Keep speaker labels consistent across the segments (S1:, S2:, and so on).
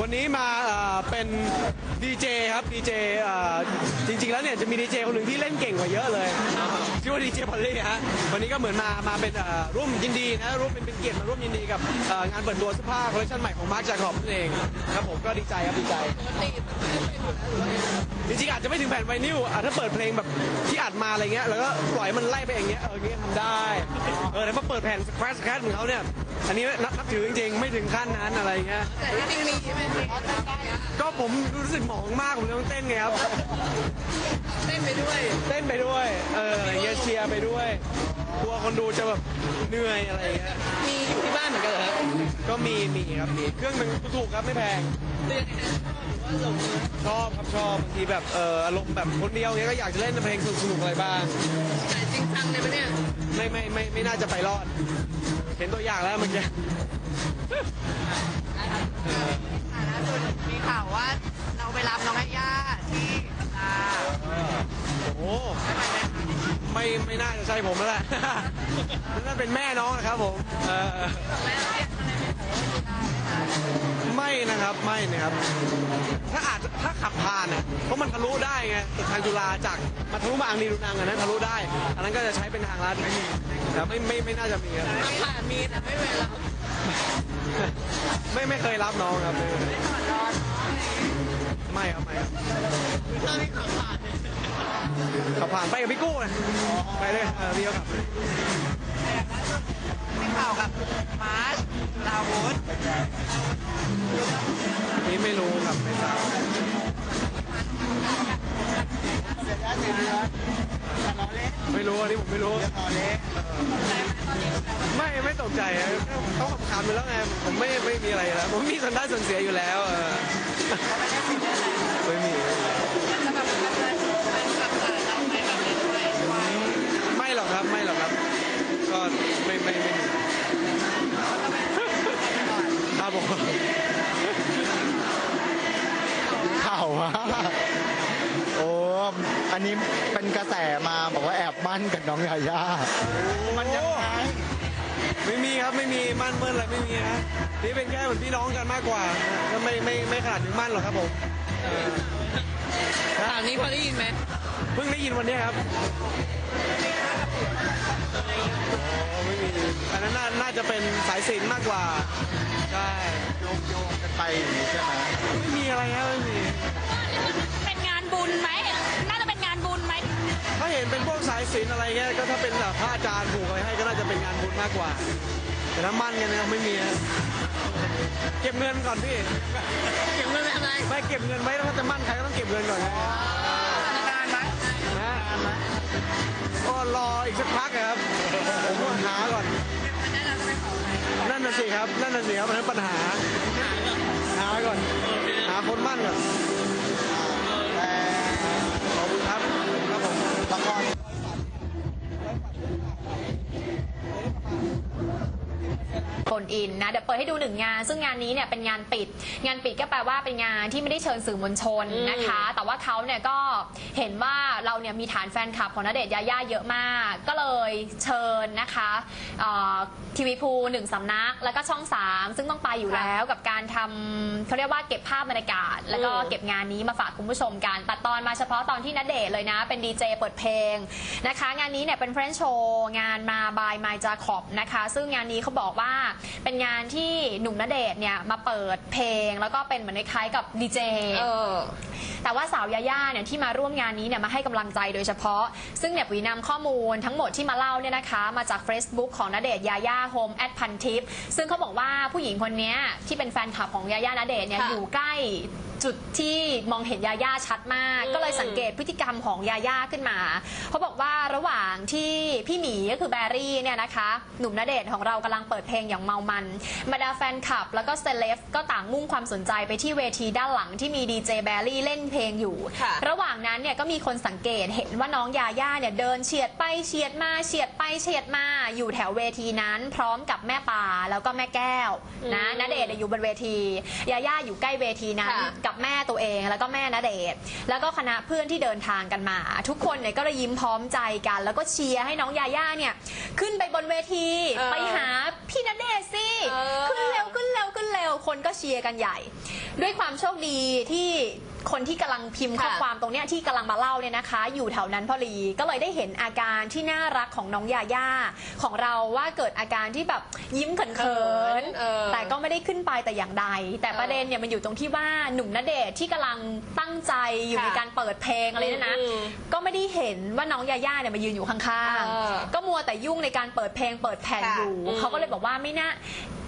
S1: วันนี้มาเป็นดีเจครับดีเจจริง ๆ แล้วเนี่ยจะมีดีเจคนหนึ่งที่เล่นเก่งกว่าเยอะเลยชื่อว่าดีเจพอลลี่ฮะวันนี้ก็เหมือนมามาเป็นเอ่อร่วมยินดีนะร่วมเป็นเป็นเกียรติมาร่วมยินดีกับงานเปิดตัวเสื้อผ้าคอลเลคชันใหม่ของมาร์คจาคอบนั่นเองครับผมก็ดีใจครับดีใจจริงๆอาจจะไม่ถึงแผ่นไวนิลถ้าเปิดเพลงแบบที่อัดมาอะไรเงี้ยแล้วก็ปล่อยมันไล่ไปอย่างเงี้ยเออย่างเงี้ยทำได้เออแต่มาเปิดแผ่นสแครชสแครชของเขาเนี่ย อันนี้นับนับถือจริงๆไม่ถึงขั้นนั้นอะไรเงี้ย
S2: แต่จริงๆมีใช่ไหมเพลง
S1: ก็ผมรู้สึกหมองมากผมเลยต้องเต้นไงครับ
S2: เต้นไปด้วย
S1: เต้นไปด้วยเอออะไรเงี้ยเชียร์ไปด้วยกลัวคนดูจะแบบเหนื่อยอะไรเงี้ย
S2: มีอยู่ที่บ้านเหมือนกันเหรอฮะ
S1: ก็มีมีครับมีเครื่องหนึ่งถูกๆครับไม่แพง
S2: เรียนในนั้นชอบหรือว่าหลง
S1: ชอบครับชอบบางทีแบบเอออารมณ์แบบคนเดียวเงี้ยก็อยากจะเล่นเพลงสนุกๆอะไรบ้าง
S2: แต่จริงจังเลยปะเนี่ย
S1: ไม่ไม่ไม่ไม่น่าจะไปรอดเห็นตัวอย่างแล้วเมื่อกี้
S2: อ่าล่าสุดมีข่าวว่าเราไปรับน้องไอ้ย่าที่ลา
S1: โอ้โห
S2: ได้ไปไหมคะ
S1: ไม่ไม่น่าจะใช่ผมแล้วแหละ นั่นเป็นแม่น้องนะครับผมเออ
S2: แม่เรียกอะไรไหมคะ
S1: ไม่นะครับไม่นะครับ ถ้าอาจจะถ้าขับผ่านอะเพราะมันทะลุได้ไงตึกทางจุฬาจากมาทะลุมาอังรีดูนังอันนั้นทะลุได้ อันนั้นก็จะใช้เป็นทางลัด แต่ไม่ไม่ไม่น่าจะมีครับ
S2: ผ่านมีแต่ไม่เวลา
S1: ไม่ไม่เคยรับน้องครับไม่
S2: ไม่ถอดรอน
S1: ไม่ครับไม่ครับ
S2: ตอนนี้ขับผ่านเนี่ย
S1: ขับผ่านไปกับพี่กู้นะไปเลยเออพี่ก็ขับ
S2: มีข่าวกับมาร์ชลาวุธ
S1: นี่ไม่รู้ครับไม่ทราบ ไม่รู้อันนี้ผมไม่รู้ไม่ไม่ตกใจเขาขำไปแล้วไงผมไม่ไม่มีอะไรแล้วผมมีส่วนได้ส่วนเสียอยู่แล้วเออไม่มี กับ
S3: น้องยาย่ามันยังไง
S1: ไม่มีครับไม่มีมั่นเมื่ออะไรไม่มีนะนี่เป็นแค่เหมือนพี่น้องกันมากกว่าก็ไม่ไม่ไม่ขนาดถึงมั่นหรอกครับผมเออ
S2: ข่าวนี้พอได้ยินไหม
S1: เพิ่งได้ยินวันนี้ครับอ๋อไม่มีอันนั้นน่าน่าจะเป็นสายสิญจนมากกว่าใช่
S3: โยกโยกกันไปอย่างนี้ใช่ไหม
S1: ไม่มีอะไรครับไม่มี ถ้าเห็นเป็นพวกสายสิญจนอะไรเงี้ยก็ถ้าเป็นแบบพระอาจารย์ผูกอะไรให้ก็น่าจะเป็นงานบุญมากกว่า แต่ถ้ามั่นกันเนี่ยไม่มีนะเก็บเงินก่อนพี่
S2: เก็บเงินไปทำอะไร
S1: ไม่เก็บเงินไว้แล้วถ้าจะมั่นใครก็ต้องเก็บเงินก่อนนะ
S2: นานไหม
S1: นะก็รออีกสักพักอะครับผมก็หาก่อน
S2: มันได้เราจะไปขอใคร
S1: นั่นน่ะสิครับนั่นน่ะสิครับอันนั้นปัญหาหาก่อนหาคนมั่นก่อ
S4: น อินนะเดี๋ยวเปิดให้ดูหนึ่งงาน ซึ่งงานนี้เนี่ยเป็นงานปิด งานปิดก็แปลว่าเป็นงานที่ไม่ได้เชิญสื่อมวลชนนะคะ แต่ว่าเขาเนี่ยก็เห็นว่าเราเนี่ยมีฐานแฟนคลับของณเดชน์ยาย่าเยอะมาก ก็เลยเชิญนะคะทีวีพูหนึ่งสำนัก แล้วก็ช่อง3ซึ่งต้องไปอยู่แล้วกับการทำเขาเรียกว่าเก็บภาพบรรยากาศ แล้วก็เก็บงานนี้มาฝากคุณผู้ชมกันตัดตอนมาเฉพาะตอนที่ณเดชน์เลยนะ เป็นดีเจเปิดเพลงนะคะ งานนี้เนี่ยเป็นเฟรนช์โชว์งานมาบายไมจาคอบนะคะ ซึ่งงานนี้เขาบอกว่าเป็นงานที่หนุ่มณเดชน์เนี่ยมาเปิดเพลง แล้วก็เป็นเหมือนคล้ายๆกับดีเจ
S2: เออ
S4: แต่ว่าสาวยาย่าเนี่ยที่มาร่วมงานนี้เนี่ยมาให้กำลังใจโดยเฉพาะ ซึ่งเนี่ยวีนำข้อมูลทั้งหมดที่มาเล่าเนี่ยนะคะ มาจาก Facebook ของณเดชน์ยาย่าโฮมแอดพันทิปซึ่งเขาบอกว่าผู้หญิงคนเนี้ยที่เป็นแฟนคลับของยาย่าณเดชน์เนี่ย
S2: ค่ะ
S4: อยู่ใกล้จุดที่มองเห็นยาย่าชัดมาก
S2: อืม
S4: ก็เลยสังเกตพฤติกรรมของยาย่าขึ้นมาเขาบอกว่าระหว่างที่พี่หมีก็คือแบรี่เนี่ยนะคะ หนุ่มณเดชน์ของเรากำลังเปิดเพลงอย่างเมามันบรรดาแฟนคลับ แล้วก็เซเลบก็ต่างมุ่งความสนใจไปที่เวทีด้านหลังที่มีดีเจแบรี่เล่นเพลงอยู่
S2: ค่ะ
S4: ระหว่างนั้นเนี่ยก็มีคนสังเกตเห็นว่าน้องยาย่าเนี่ยเดินเฉียดไปเฉียดมาเฉียดไปเฉียดมาอยู่แถวเวทีนั้น พร้อมกับแม่ปาแล้วก็แม่แก้วนะณเดชน์เนี่ยอยู่บนเวทียาย่าอยู่ใกล้เวทีนั้น
S2: ค่ะ
S4: กับแม่ตัวเองแล้วก็แม่ณเดชน์แล้วก็คณะเพื่อนที่เดินทางกันมา ทุกคนเนี่ยก็เลยยิ้มพร้อมใจกัน แล้วก็เชียร์ให้น้องยาย่าเนี่ยขึ้นไปบนเวที
S2: เออ
S4: ไปหาพี่ณเดชน์สิ
S2: เออ
S4: ขึ้นเร็วขึ้นเร็วขึ้นเร็วคนก็เชียร์กันใหญ่ ด้วยความโชคดีที่คนที่กำลังพิมพ์ข้อ
S2: ค่ะ
S4: ความตรงเนี้ยที่กำลังมาเล่าเนี่ยนะคะ อยู่แถวนั้นพอดีก็เลยได้เห็นอาการที่น่ารักของน้องยาย่าของเราว่าเกิดอาการที่แบบยิ้มเขิน
S2: เขินเออ
S4: แต่ก็ไม่ได้ขึ้นไปแต่อย่างใด แต่ประเด็นเนี่ยมันอยู่ตรงที่ว่าหนุ่มณเดชน์ที่กำลังตั้งใจอยู่
S2: ค่ะ
S4: ในการเปิดเพลงอะไรเนี่ยนะ
S2: อืม
S4: ก็ไม่ได้เห็นว่าน้องยาย่าเนี่ยมายืนอยู่ข้าง
S2: เออ
S4: ๆก็มัว แต่ยุ่งในการเปิดเพลงเปิดแผ่น
S2: ค่ะ
S4: อยู่
S2: อืม
S4: เขาก็เลยบอกว่าไม่น่า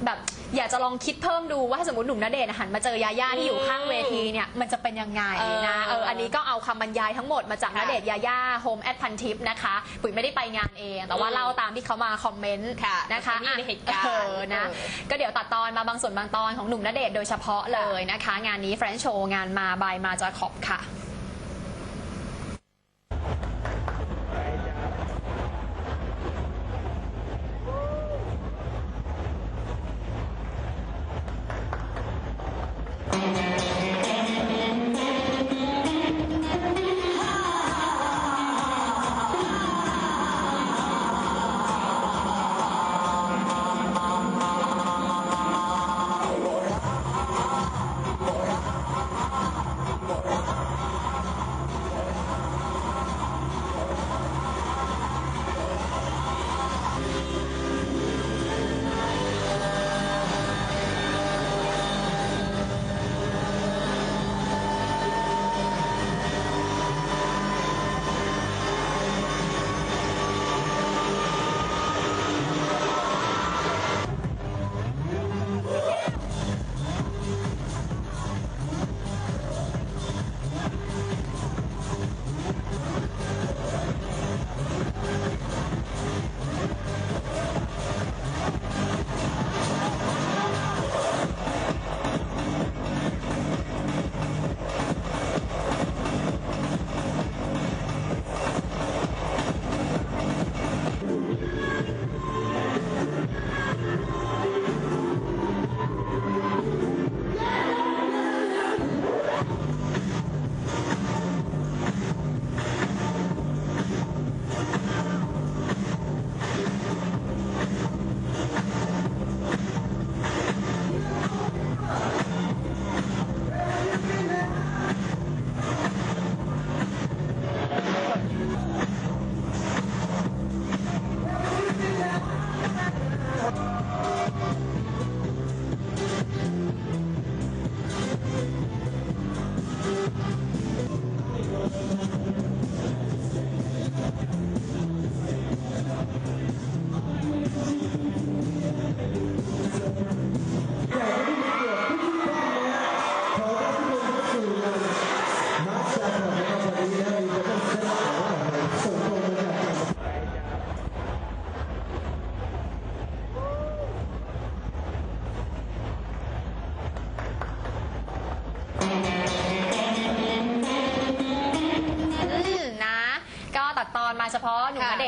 S4: แบบอยากจะลองคิดเพิ่มดูว่าถ้าสมมติหนุ่มณเดชน์หันมาเจอยาย่าที่อยู่ข้างเวทีเนี่ยมันจะเป็นยังไงนะ
S2: เออ
S4: เอออันนี้ก็เอาคำบรรยายทั้งหมดมาจากณ
S2: ค่ะ
S4: เดชน์ยาย่าโฮมแอดพันทิปนะคะปุ๋ยไม่ได้ไปงานเอง แต่ว่า
S2: อืม
S4: เล่าตามที่เขามาคอมเมนต์
S2: ค่ะ
S4: นะคะ
S2: แต่ไม่มีในเหตุการณ์
S4: เออนะ
S2: เออ
S4: ก็เดี๋ยวตัดตอนมาบางส่วนบางตอนของหนุ่มณเดชน์โดยเฉพาะเลยนะคะ งานนี้แฟรนช์โชว์งานมาบายมาจาขอบค่ะ อื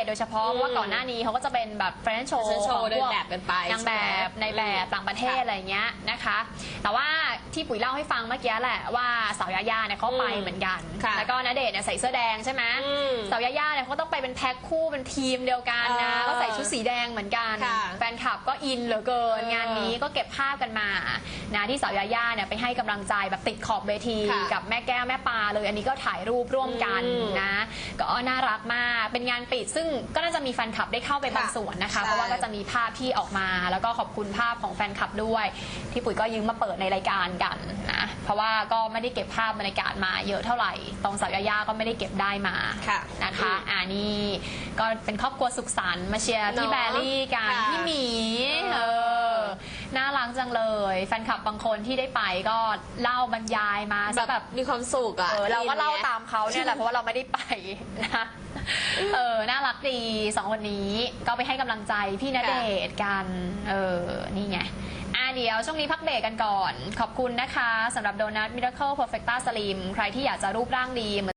S4: โดยเฉพาะเพราะว่าก่อนหน้านี้เขาก็จะเป็นแบบแฟรนช์โชว์
S2: Fashion show
S4: ของ
S2: เดิ
S4: พ
S2: น
S4: วก
S2: แบบกันไป
S4: นางแบบ
S2: ใช่ไหม
S4: ในแบบต่างประเทศ
S2: ค่ะ
S4: อะไรเงี้ยนะคะ แต่ว่าที่ปุ๋ยเล่าให้ฟังเมื่อกี้แหละว่าสาวยาย่าเนี่ยเขาไป
S2: อืม
S4: เหมือนกัน
S2: ค่ะ
S4: แล้วก็ณเดชน์เนี่ยใส่เสื้อแดงใช่ไหม
S2: อืม
S4: สาวยาย่าเนี่ยเขาต้องไปเป็นแพ็คคู่เป็นทีมเดียวกันนะ
S2: เออ
S4: ก็ใส่ชุดสีแดงเหมือนกัน
S2: ค่ะ
S4: แฟนคลับก็อินเหลือเกิน
S2: เอองา
S4: นนี้ก็เก็บภาพกันมานะที่สาวยาย่าเนี่ยไปให้กำลังใจแบบติดขอบเวที
S2: ค่ะ
S4: กับแม่แก้วแม่ปลาเลย อันนี้ก็ถ่ายรูปร่วมกัน
S2: อืม
S4: นะ ก็น่ารักมากเป็นงานปิดซึ่งก็น่าจะมีแฟนคลับได้เข้าไปบาง
S2: ค่ะ
S4: ส่วนนะคะ
S2: ใช่
S4: เพราะว่าก็จะมีภาพที่ออกมา แล้วก็ขอบคุณภาพของแฟนคลับด้วย ที่ปุ๋ยก็ยืมมาเปิดในรายการกันนะเพราะว่าก็ไม่ได้เก็บภาพบรรยากาศมาเยอะเท่าไหร่ตรงสาวยาย่าก็ไม่ได้เก็บได้มา
S2: ค่ะ
S4: นะคะ
S2: อืม
S4: อ่านี่ก็เป็นครอบครัวสุขสันต์มาเชียร์ที่
S2: เนอะ
S4: แบรี่กัน
S2: ค่ะ
S4: พี่หมี
S2: เอ
S4: เอ
S2: อ
S4: อ น่ารักจังเลย แฟนคลับบางคนที่ได้ไปก็เล่าบรรยายมาซะ
S2: แบ
S4: แบบบ
S2: มีความสุขอะ
S4: เออเราก็เล่า
S2: ทีนี้
S4: ตามเขาเนี่ยแหละเพราะว่าเราไม่ได้ไปนะเออน่ารักดีสองคนนี้ก็ไปให้กำลังใจพี่ณเดชน์กันเออนี่ไงอะเดี๋ยวช่วงนี้พักเบรกกันก่อน ขอบคุณนะคะสำหรับโดนัทมิราเคิลเพอร์เฟกต้าสลิมใครที่อยากจะรูปร่างดี